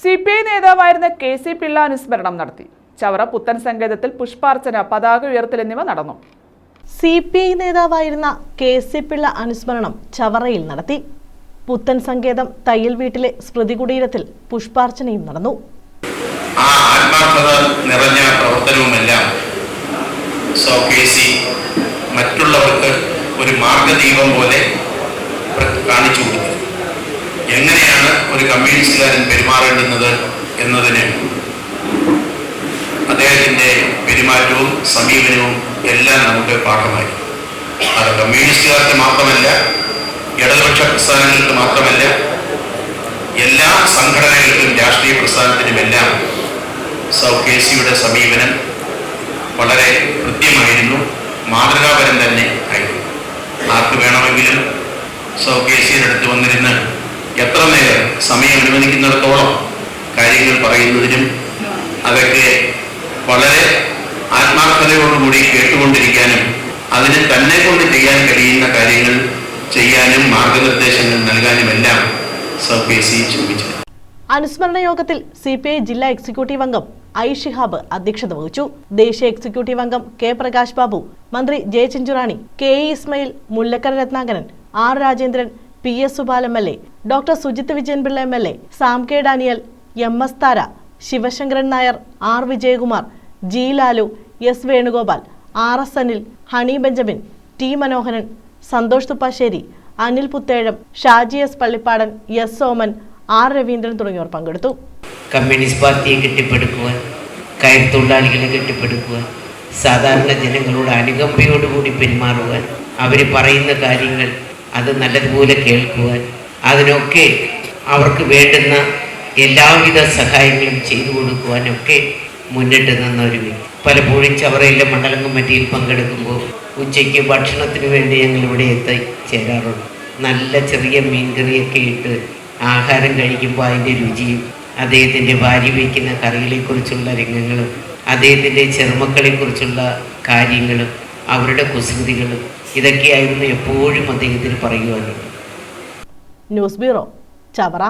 C P I നേതാവായിരുന്ന K C Pillai അനുസ്മരണം നടത്തി. ചവറ പുത്തൻ സങ്കേതത്തിൽ പുഷ്പാർച്ചന പതാക ഉയർത്തൽ എന്നിവ നടന്നു. സി പി ഐ നേതാവായിരുന്ന കെ സി പിള്ള അനുസ്മരണം ചവറയിൽ നടത്തി. പുത്തൻ സങ്കേതം തയ്യൽ വീട്ടിലെ സ്മൃതി കുടീരത്തിൽ പുഷ്പാർച്ചനയും നടന്നു. ആ ആത്മാർത്ഥത നിറഞ്ഞ പ്രവർത്തനവുമെല്ലാം സോക്കേസി മറ്റുള്ളവർക്ക് ഒരു മാർഗദീപം പോലെ കാണിച്ചു കൊടുത്തു എങ്ങനെയാണ് ഒരു കമ്മ്യൂണിസ്റ്റുകാരൻ പെരുമാറേണ്ടുന്നത് എന്നതിന് അദ്ദേഹത്തിന്റെ പെരുമാറ്റവും സമീപനവും എല്ലാം നമുക്ക് പാഠമായി. അത് കമ്മ്യൂണിസ്റ്റുകാർക്ക് മാത്രമല്ല ഇടതുപക്ഷ പ്രസ്ഥാനങ്ങൾക്ക് മാത്രമല്ല എല്ലാ സംഘടനകൾക്കും രാഷ്ട്രീയ പ്രസ്ഥാനത്തിനുമെല്ലാം സൗകേശിയുടെ സമീപനം വളരെ കൃത്യമായിരുന്നു മാതൃകാപരം തന്നെ ആയിരുന്നു. ആർക്ക് വേണമെങ്കിലും സൗകേശിയുടെ അടുത്ത് വന്നിരുന്ന് എത്ര നേരം സമയം അനുവദിക്കുന്നിടത്തോളം കാര്യങ്ങൾ പറയുന്നതിനും അതൊക്കെ വളരെ ആത്മാർത്ഥതയോടുകൂടി കേട്ടുകൊണ്ടിരിക്കാനും അതിന് തന്നെ കൊണ്ട് ചെയ്യാൻ കഴിയുന്ന കാര്യങ്ങൾ ചെയ്യാനും മാർഗനിർദ്ദേശങ്ങൾ നൽകാനുമെല്ലാം സൗക്കേസി ചോദിച്ചു. അനുസ്മരണ യോഗത്തിൽ സി പി ഐ ജില്ലാ എക്സിക്യൂട്ടീവ് അംഗം ഐ ഷിഹാബ് അധ്യക്ഷത വഹിച്ചു. ദേശീയ എക്സിക്യൂട്ടീവ് അംഗം കെ പ്രകാശ് ബാബു മന്ത്രി J Chinchurani K E Ismail Mullakkara Ratnakaran R Rajendran P S Subal M L A doctor Sujith Vijayanpillai M L A Sam K Daniel M S Thara Sivasankaran Nair R Vijayakumar G Lalu S Venugopal R S Anil Honey Benjamin T Manoharan Santhosh Thuppassery Anil Puthezham Shaji S Pallippadan S Soman R Raveendran തുടങ്ങിയവർ പങ്കെടുത്തു. Communist പാർട്ടിയെ കെട്ടിപ്പടുക്കുവാൻ കയർ കെട്ടിപ്പടുക്കുവാൻ സാധാരണ ജനങ്ങളോട് അനുകമ്പയോടുകൂടി പെരുമാറുവാൻ അവർ പറയുന്ന കാര്യങ്ങൾ അത് നല്ലതുപോലെ കേൾക്കുവാൻ അതിനൊക്കെ അവർക്ക് വേണ്ടുന്ന എല്ലാവിധ സഹായങ്ങളും ചെയ്തു കൊടുക്കുവാനൊക്കെ മുന്നിട്ട് നിന്ന ഒരു വ്യക്തി പലപ്പോഴും ചവറയിലെ മണ്ഡലം കമ്മിറ്റിയിൽ പങ്കെടുക്കുമ്പോൾ ഉച്ചയ്ക്ക് ഭക്ഷണത്തിന് വേണ്ടി ഞങ്ങൾ ഇവിടെ എത്തി ചേരാറുണ്ട്. നല്ല ചെറിയ മീൻകറിയൊക്കെ ഇട്ട് ആഹാരം കഴിക്കുമ്പോൾ അതിന്റെ രുചിയും അദ്ദേഹത്തിന്റെ ഭാര്യ വയ്ക്കുന്ന കറികളെക്കുറിച്ചുള്ള രംഗങ്ങളും അദ്ദേഹത്തിന്റെ ചെറുമക്കളെക്കുറിച്ചുള്ള കാര്യങ്ങളും അവരുടെ കുസൃതികളും ഇതൊക്കെയായിരുന്നു എപ്പോഴും അദ്ദേഹത്തിന് പറയുവാനുള്ളത്. News bureau Chavara.